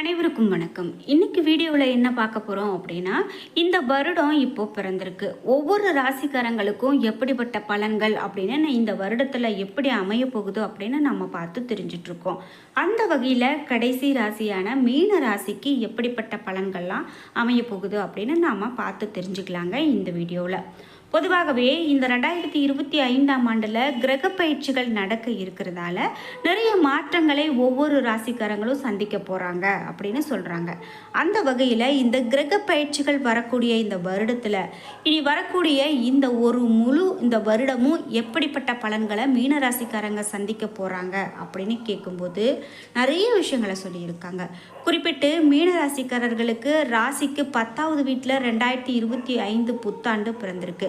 அனைவருக்கும் வணக்கம். இன்னைக்கு வீடியோவில் என்ன பார்க்க போகிறோம் அப்படின்னா இந்த வருடம் இப்போ பிறந்திருக்கு. ஒவ்வொரு ராசிக்காரங்களுக்கும் எப்படிப்பட்ட பலன்கள் அப்படின்னு நான் இந்த வருடத்தில் எப்படி அமைய போகுது அப்படின்னு நம்ம பார்த்து தெரிஞ்சிட்ருக்கோம். அந்த வகையில் கடைசி ராசியான மீன ராசிக்கு எப்படிப்பட்ட பலன்கள்லாம் அமைய போகுது அப்படின்னு நாம் பார்த்து தெரிஞ்சுக்கலாங்க இந்த வீடியோவில். பொதுவாகவே இந்த ரெண்டாயிரத்தி இருபத்தி ஐந்தாம் ஆண்டில் கிரக பயிற்சிகள் நடக்க இருக்கிறதால நிறைய மாற்றங்களை ஒவ்வொரு ராசிக்காரங்களும் சந்திக்க போகிறாங்க அப்படின்னு சொல்கிறாங்க அந்த வகையில் இந்த கிரக பயிற்சிகள் வரக்கூடிய இந்த வருடத்தில் இனி வரக்கூடிய இந்த ஒரு முழு இந்த வருடமும் எப்படிப்பட்ட பலன்களை மீன ராசிக்காரங்க சந்திக்க போகிறாங்க அப்படின்னு கேட்கும்போது நிறைய விஷயங்களை சொல்லியிருக்காங்க. குறிப்பிட்டு மீன ராசிக்காரர்களுக்கு ராசிக்கு பத்தாவது வீட்டில் ரெண்டாயிரத்தி இருபத்தி ஐந்து புத்தாண்டு பிறந்திருக்கு.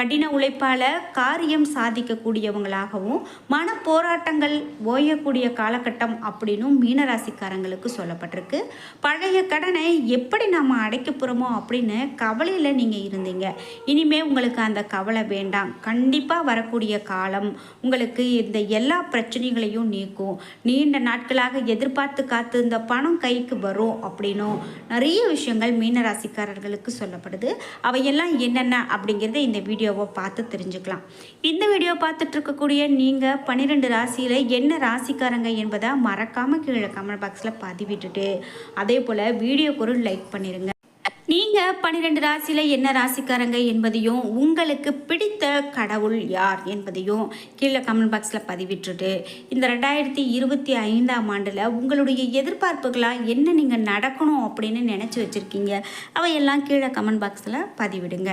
கடின உழைப்பால் காரியம் சாதிக்கக்கூடியவங்களாகவும் மன போராட்டங்கள் ஓயக்கூடிய காலகட்டம் அப்படின்னும் மீனராசிக்காரங்களுக்கு சொல்லப்பட்டிருக்கு. பழைய கடனை எப்படி நாம் அடைக்க போகிறோமோ அப்படின்னு கவலையில் நீங்கள் இருந்தீங்க. இனிமே உங்களுக்கு அந்த கவலை வேண்டாம். கண்டிப்பாக வரக்கூடிய காலம் உங்களுக்கு இந்த எல்லா பிரச்சனைகளையும் நீக்கும். நீண்ட நாட்களாக எதிர்பார்த்து காத்து இந்த பணம் கைக்கு வரும் அப்படின்னும் நிறைய விஷயங்கள் மீனராசிக்காரர்களுக்கு சொல்லப்படுது. அவையெல்லாம் என்னென்ன அப்படிங்கிறத இந்த வீடியோ வீடியோவை பார்த்து தெரிஞ்சுக்கலாம். இந்த வீடியோ பார்த்துட்டு இருக்கக்கூடிய நீங்கள் பன்னிரெண்டு ராசியில் என்ன ராசிக்காரங்க என்பதை மறக்காமல் கீழே கமெண்ட் பாக்ஸில் பதிவிட்டுட்டு அதே போல் வீடியோக்கு ஒரு லைக் பண்ணிடுங்க நீங்கள் பன்னிரெண்டு ராசியில் என்ன ராசிக்காரங்க என்பதையும் உங்களுக்கு பிடித்த கடவுள் யார் என்பதையும் கீழே கமெண்ட் பாக்ஸில் பதிவிட்டுட்டு இந்த ரெண்டாயிரத்தி இருபத்தி ஐந்தாம் ஆண்டில் உங்களுடைய எதிர்பார்ப்புகளாக என்ன நீங்கள் நடக்கணும் அப்படின்னு நினச்சி வச்சுருக்கீங்க அவையெல்லாம் கீழே கமெண்ட் பாக்ஸில் பதிவிடுங்க.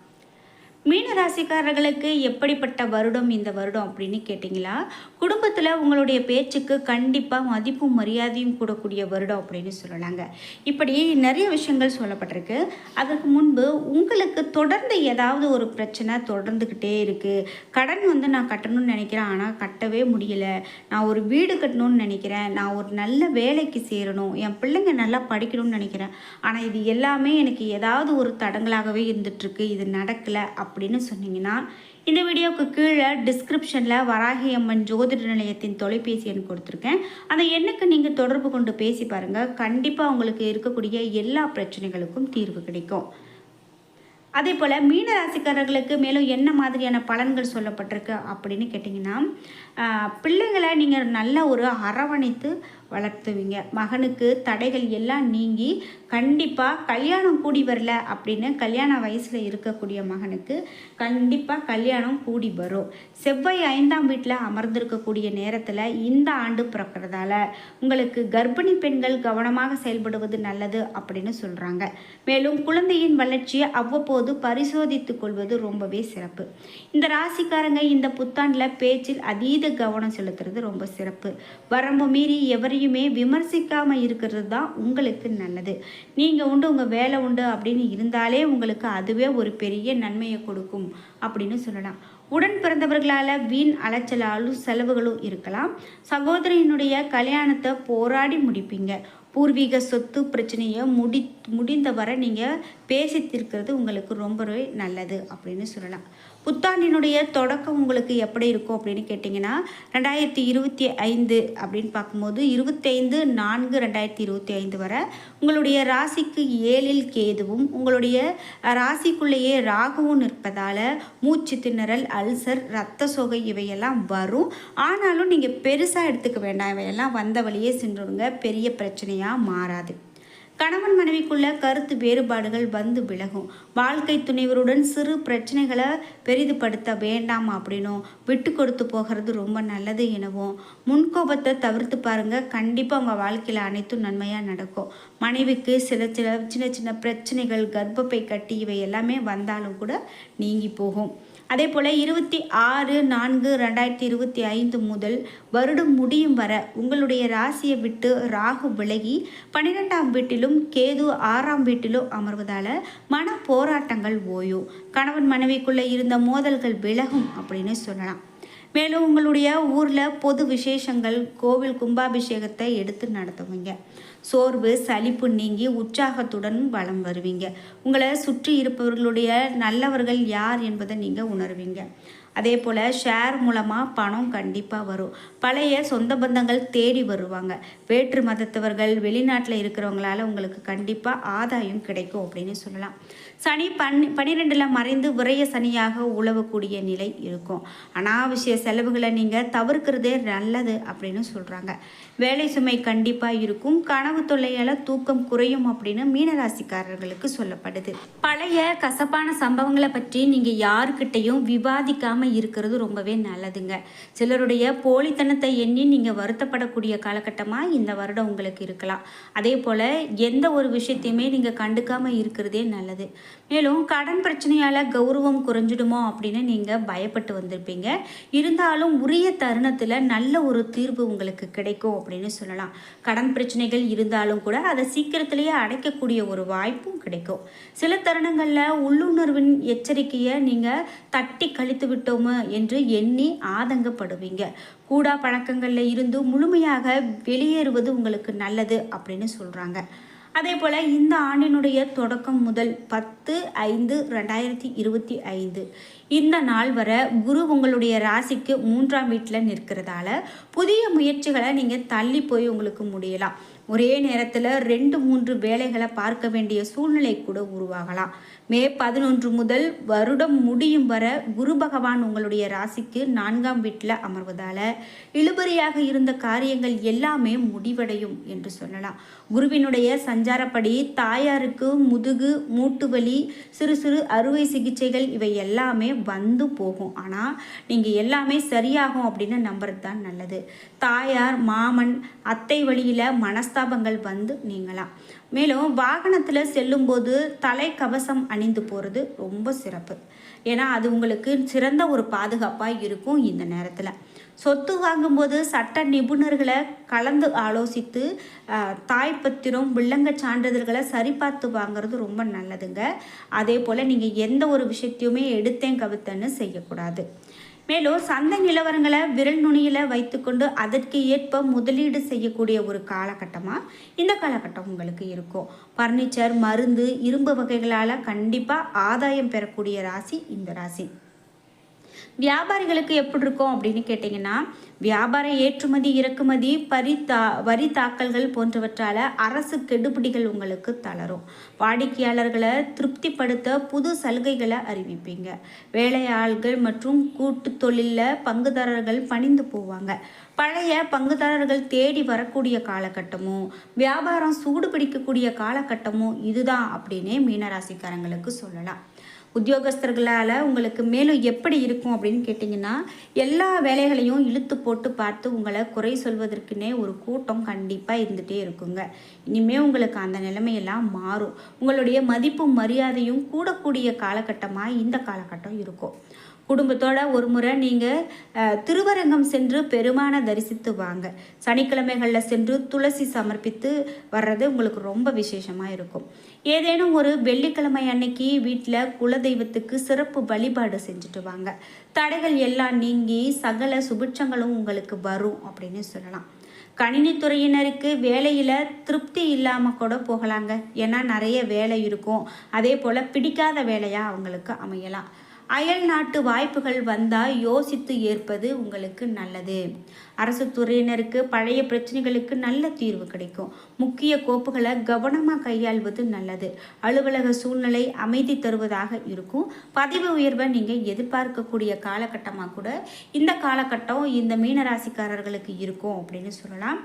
மீன ராசிக்காரர்களுக்கு எப்படிப்பட்ட வருடம் இந்த வருடம் அப்படின்னு கேட்டிங்களா? குடும்பத்தில் உங்களுடைய பேச்சுக்கு கண்டிப்பாக மதிப்பும் மரியாதையும் கூடக்கூடிய வருடம் அப்படின்னு சொல்லலாங்க இப்படி நிறைய விஷயங்கள் சொல்லப்பட்டிருக்கு. அதற்கு முன்பு உங்களுக்கு தொடர்ந்து ஏதாவது ஒரு பிரச்சனை தொடர்ந்துக்கிட்டே இருக்குது கடன் வந்து நான் கட்டணும்னு நினைக்கிறேன் ஆனால் கட்டவே முடியலை. நான் ஒரு வீடு கட்டணும்னு நினைக்கிறேன். நான் ஒரு நல்ல வேலைக்கு சேரணும். என் பிள்ளைங்க நல்லா படிக்கணும்னு நினைக்கிறேன். ஆனால் இது எல்லாமே எனக்கு ஏதாவது ஒரு தடங்களாகவே இருந்துகிட்ருக்கு இது நடக்கலை அப்படின்னு சொன்னீங்கன்னா இந்த வீடியோவுக்கு கீழே டிஸ்கிரிப்ஷனில் வராகி அம்மன் ஜோதிட நிலையத்தின் தொலைபேசி எண் கொடுத்துருக்கேன். அந்த எண்ணுக்கு நீங்கள் தொடர்பு கொண்டு பேசி பாருங்கள் கண்டிப்பாக உங்களுக்கு இருக்கக்கூடிய எல்லா பிரச்சனைகளுக்கும் தீர்வு கிடைக்கும். அதே போல் மீன ராசிக்காரர்களுக்கு மேலும் என்ன மாதிரியான பலன்கள் சொல்லப்பட்டிருக்கு அப்படின்னு கேட்டிங்கன்னா பிள்ளைங்களை நீங்கள் நல்ல ஒரு அரவணைத்து வளர்த்துவீங்க. மகனுக்கு தடைகள் எல்லாம் நீங்கி கண்டிப்பாக கல்யாணம் கூடி வரல அப்படின்னு கல்யாண வயசில் இருக்கக்கூடிய மகனுக்கு கண்டிப்பாக கல்யாணம் கூடி வரும். செவ்வாய் ஐந்தாம் வீட்டில் அமர்ந்திருக்கக்கூடிய நேரத்தில் இந்த ஆண்டு பிறக்கிறதால உங்களுக்கு கர்ப்பிணி பெண்கள் கவனமாக செயல்படுவது நல்லது அப்படின்னு சொல்கிறாங்க மேலும் குழந்தையின் வளர்ச்சியை அவ்வப்போது பரிசோதித்து கொள்வது ரொம்பவே சிறப்பு. இந்த ராசிக்காரங்க இந்த புத்தாண்டில் பேச்சில் அதீத கவனம் செலுத்துறது ரொம்ப சிறப்பு. வரம்பு மீறி எதையுமே விமர்சிக்காமல் இருக்கிறது தான் உங்களுக்கு நல்லது. நீங்கள் உண்டு உங்கள் வேலை உண்டு அப்படின்னு இருந்தாலே உங்களுக்கு அதுவே ஒரு பெரிய நன்மையை கொடுக்கும் அப்படின்னு சொல்லலாம். உடன் பிறந்தவர்களால் வீண் அலைச்சலாலும் செலவுகளும் இருக்கலாம். சகோதரியினுடைய கல்யாணத்தை போராடி முடிப்பீங்க. பூர்வீக சொத்து பிரச்சனையை முடி முடிந்தவரை நீங்கள் பேசி தீர்க்கிறது உங்களுக்கு ரொம்பவே நல்லது அப்படின்னு சொல்லலாம். புத்தாண்டினுடைய தொடக்கம் உங்களுக்கு எப்படி இருக்கும் அப்படின்னு கேட்டிங்கன்னா ரெண்டாயிரத்தி இருபத்தி ஐந்து அப்படின்னு பார்க்கும்போது இருபத்தைந்து நான்கு ரெண்டாயிரத்தி இருபத்தி ஐந்து வரை உங்களுடைய ராசிக்கு ஏழில் கேதுவும் உங்களுடைய ராசிக்குள்ளேயே ராகுவும் நிற்பதால் மூச்சு திணறல் அல்சர் ரத்த சோகை இவையெல்லாம் வரும். ஆனாலும் நீங்கள் பெருசாக எடுத்துக்க வேண்டாம். இவையெல்லாம் வந்த வழியே சென்றுடுங்க. பெரிய பிரச்சனையாக மாறாது. கணவன் மனைவிக்குள்ள கருத்து வேறுபாடுகள் வந்து விலகும். வாழ்க்கை துணைவருடன் சிறு பிரச்சனைகளை பெரிதுபடுத்த வேண்டாம் அப்படின்னும். விட்டு கொடுத்து போகிறது ரொம்ப நல்லது எனவும். முன்கோபத்தை தவிர்த்து பாருங்க. கண்டிப்பாக உங்கள் வாழ்க்கையில் அனைத்தும் நன்மையாக நடக்கும். மனைவிக்கு சில சில சின்ன சின்ன பிரச்சனைகள் கர்ப்பப்பை கட்டி இவை எல்லாமே வந்தாலும் கூட நீங்கி போகும். அதே போல் இருபத்தி ஆறு நான்கு ரெண்டாயிரத்தி இருபத்தி ஐந்து முதல் வருடம் முடியும் வர உங்களுடைய ராசியை விட்டு ராகு விலகி பன்னிரெண்டாம் வீட்டிலும் கேது ஆறாம் வீட்டிலும் அமர்வதால் மன போராட்டங்கள் ஓயும். கணவன் மனைவிக்குள்ளே இருந்த மோதல்கள் விலகும் அப்படின்னு சொல்லலாம். மேலும் உங்களுடைய ஊரில் பொது விசேஷங்கள் கோவில் கும்பாபிஷேகத்தை எடுத்து நடத்துவீங்க. சோர்வு சலிப்பு நீங்கி உற்சாகத்துடன் வளம் வருவீங்க. உங்களை சுற்றி இருப்பவர்களுடைய நல்லவர்கள் யார் என்பதை நீங்கள் உணர்வீங்க. அதே போல் ஷேர் மூலமாக பணம் கண்டிப்பாக வரும். பழைய சொந்த பந்தங்கள் தேடி வருவாங்க. வேற்று மதத்தவர்கள் வெளிநாட்டில் இருக்கிறவங்களால உங்களுக்கு கண்டிப்பாக ஆதாயம் கிடைக்கும் அப்படின்னு சொல்லலாம். சனி பன் பன்னிரெண்டில் மறைந்து விரைய சனியாக உழவக்கூடிய நிலை இருக்கும். அனாவசிய செலவுகளை நீங்கள் தவிர்க்கிறதே நல்லது அப்படின்னு சொல்கிறாங்க வேலை சுமை கண்டிப்பாக இருக்கும். கனவு தொல்லையால் தூக்கம் குறையும் அப்படின்னு மீனராசிக்காரர்களுக்கு சொல்லப்படுது. பழைய கசப்பான சம்பவங்களை பற்றி நீங்கள் யாருக்கிட்டையும் விவாதிக்காமல் இருக்கிறது ரொம்பவே நல்லதுங்க. சிலருடைய போலித்தனத்தை எண்ணி நீங்கள் வருத்தப்படக்கூடிய காலகட்டமாக இந்த வருடம் உங்களுக்கு இருக்கலாம். அதே போல் எந்த ஒரு விஷயத்தையுமே நீங்கள் கண்டுக்காமல் இருக்கிறதே நல்லது. மேலும் கடன் பிரச்சனையால் கௌரவம் குறைஞ்சிடுமோ அப்படின்னு நீங்கள் பயப்பட்டு வந்திருப்பீங்க. இருந்தாலும் உரிய தருணத்தில் நல்ல ஒரு தீர்வு உங்களுக்கு கிடைக்கும் அப்படின்னு சொல்லலாம். கடன் பிரச்சனைகள் இருந்தாலும் கூட அதை சீக்கிரத்திலேயே அடைக்கக்கூடிய ஒரு வாய்ப்பும் கிடைக்கும். சில தருணங்களில் உள்ளுணர்வின் எச்சரிக்கையை நீங்கள் தட்டி கழித்து விட்டோமோ என்று எண்ணி ஆதங்கப்படுவீங்க. கூடா பழக்கங்களில் இருந்து முழுமையாக வெளியேறுவது உங்களுக்கு நல்லது அப்படின்னு சொல்கிறாங்க அதே போல் இந்த ஆண்டினுடைய தொடக்கம் முதல் பத்து ஐந்து ரெண்டாயிரத்தி இருபத்தி ஐந்து. இந்த நாள் வர குரு உங்களுடைய ராசிக்கு மூன்றாம் வீட்டில் நிற்கிறதால புதிய முயற்சிகளை நீங்கள் தள்ளி போய் உங்களுக்கு முடியலாம். ஒரே நேரத்தில் ரெண்டு மூன்று வேலைகளை பார்க்க வேண்டிய சூழ்நிலை கூட உருவாகலாம். மே பதினொன்று முதல் வருடம் முடியும் வர குரு பகவான் உங்களுடைய ராசிக்கு நான்காம் வீட்டில் அமர்வதால் இழுபறியாக இருந்த காரியங்கள் எல்லாமே முடிவடையும் என்று சொல்லலாம். குருவினுடைய சஞ்சாரப்படி தாயாருக்கு முதுகு மூட்டு வலி சிறு சிறு அறுவை சிகிச்சைகள் இவை எல்லாமே வந்து போகும். ஆனால் நீங்கள் எல்லாமே சரியாகும் அப்படின்னு நம்புறது தான் நல்லது. தாயார் மாமன் அத்தை வழியில் மனஸ்தாபங்கள் வந்து நீங்களாம் மேலும் வாகனத்தில் செல்லும்போது தலைக்கவசம் அணிந்து போகிறது ரொம்ப சிறப்பு. ஏன்னா அது உங்களுக்கு சிறந்த ஒரு பாதுகாப்பாக இருக்கும் இந்த நேரத்தில். சொத்து வாங்கும்போது சட்ட நிபுணர்களை கலந்து ஆலோசித்து தாய்ப்பத்திரம் வில்லங்க சான்றிதழ்களை சரிபார்த்து வாங்குறது ரொம்ப நல்லதுங்க. அதே போல் நீங்கள் எந்த ஒரு விஷயத்தையுமே எடுத்தேன் கவித்தன்னு செய்யக்கூடாது. மேலும் சந்தை நிலவரங்களை விரல் நுனியில் வைத்துக்கொண்டு அதற்கு ஏற்ப முதலீடு செய்யக்கூடிய ஒரு காலகட்டமாக இந்த காலகட்டம் உங்களுக்கு இருக்கும். ஃபர்னிச்சர் மருந்து இரும்பு வகைகளால் கண்டிப்பாக ஆதாயம் பெறக்கூடிய ராசி இந்த ராசி. வியாபாரிகளுக்கு எப்படி இருக்கும் அப்படின்னு கேட்டிங்கன்னா வியாபார ஏற்றுமதி இறக்குமதி பரி தா வரி தாக்கல்கள் போன்றவற்றால் அரசு கெடுபிடிகள் உங்களுக்கு தளரும். வாடிக்கையாளர்களை திருப்திப்படுத்த புது சலுகைகளை அறிவிப்பீங்க. வேலையாள்கள் மற்றும் கூட்டு தொழிலில் பங்குதாரர்கள் பணிந்து போவாங்க. பழைய பங்குதாரர்கள் தேடி வரக்கூடிய காலகட்டமும் வியாபாரம் சூடு பிடிக்கக்கூடிய காலகட்டமும் இதுதான் அப்படின்னே மீனராசிக்காரங்களுக்கு சொல்லலாம். உத்தியோகஸ்தர்களால் உங்களுக்கு மேலும் எப்படி இருக்கும் அப்படின்னு கேட்டிங்கன்னா எல்லா வேலைகளையும் இழுத்து போட்டு பார்த்து உங்களை குறை சொல்வதற்குனே ஒரு கூட்டம் கண்டிப்பாக இருந்துகிட்டே இருக்குங்க. இனிமேல் உங்களுக்கு அந்த நிலைமையெல்லாம் மாறும். உங்களுடைய மதிப்பும் மரியாதையும் கூடக்கூடிய காலகட்டமாக இந்த காலகட்டம் இருக்கும். குடும்பத்தோட ஒரு முறை நீங்கள் திருவரங்கம் சென்று பெருமானை தரிசித்து வாங்க. சனிக்கிழமைகளில் சென்று துளசி சமர்ப்பித்து வர்றது உங்களுக்கு ரொம்ப விசேஷமாக இருக்கும். ஏதேனும் ஒரு வெள்ளிக்கிழமை அன்னைக்கு வீட்டில் குலதெய்வத்துக்கு சிறப்பு வழிபாடு செஞ்சுட்டு வாங்க. தடைகள் எல்லாம் நீங்கி சகல சுபிட்சங்களும் உங்களுக்கு வரும் அப்படின்னு சொல்லலாம். கணினித்துறையினருக்கு வேலையில் திருப்தி இல்லாமல் கூட போகலாங்க. ஏன்னா நிறைய வேலை இருக்கும். அதே போல் பிடிக்காத வேலையாக அவங்களுக்கு அமையலாம். அயல் நாட்டு வாய்ப்புகள் வந்தால் யோசித்து ஏற்பது உங்களுக்கு நல்லது. அரசு துறையினருக்கு பழைய பிரச்சனைகளுக்கு நல்ல தீர்வு கிடைக்கும். முக்கிய கோப்புகளை கவனமாக கையாள்வது நல்லது. அலுவலக சூழ்நிலை அமைதி தருவதாக இருக்கும். பதவி உயர்வை நீங்கள் எதிர்பார்க்கக்கூடிய காலகட்டமாக கூட இந்த காலகட்டம் இந்த மீனராசிக்காரர்களுக்கு இருக்கும் அப்படின்னு சொல்லலாம்.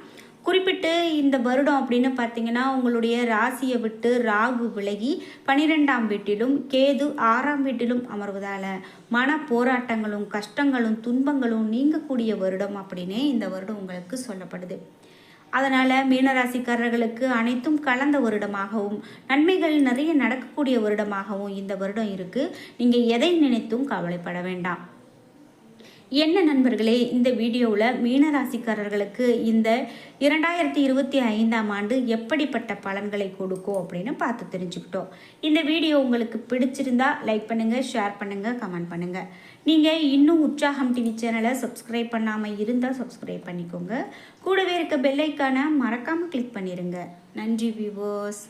குறிப்பிட்டு இந்த வருடம் அப்படின்னு பார்த்தீங்கன்னா உங்களுடைய ராசியை விட்டு ராகு விலகி பனிரெண்டாம் வீட்டிலும் கேது ஆறாம் வீட்டிலும் அமர்வதால் மன போராட்டங்களும் கஷ்டங்களும் துன்பங்களும் நீங்கக்கூடிய வருடம் அப்படின்னே இந்த வருடம் உங்களுக்கு சொல்லப்படுது. அதனால் மீனராசிக்காரர்களுக்கு அனைத்தும் கலந்த வருடமாகவும் நன்மைகள் நிறைய நடக்கக்கூடிய வருடமாகவும் இந்த வருடம் இருக்குது நீங்கள் எதை நினைத்தும் கவலைப்பட வேண்டாம். என்ன நண்பர்களே இந்த வீடியோவில் மீனராசிக்காரர்களுக்கு இந்த இரண்டாயிரத்தி இருபத்தி ஐந்தாம் ஆண்டு எப்படிப்பட்ட பலன்களை கொடுக்கும் அப்படின்னு பார்த்து தெரிஞ்சுக்கிட்டோம். இந்த வீடியோ உங்களுக்கு பிடிச்சிருந்தா லைக் பண்ணுங்கள் ஷேர் பண்ணுங்கள் கமெண்ட் பண்ணுங்கள் நீங்கள் இன்னும் உற்சாகம் டிவி சேனலை சப்ஸ்கிரைப் பண்ணாமல் இருந்தால் சப்ஸ்கிரைப் பண்ணிக்கோங்க. கூடவே இருக்க பெல்லைக்கான மறக்காமல் கிளிக் பண்ணிடுங்க நன்றி வியூவர்ஸ்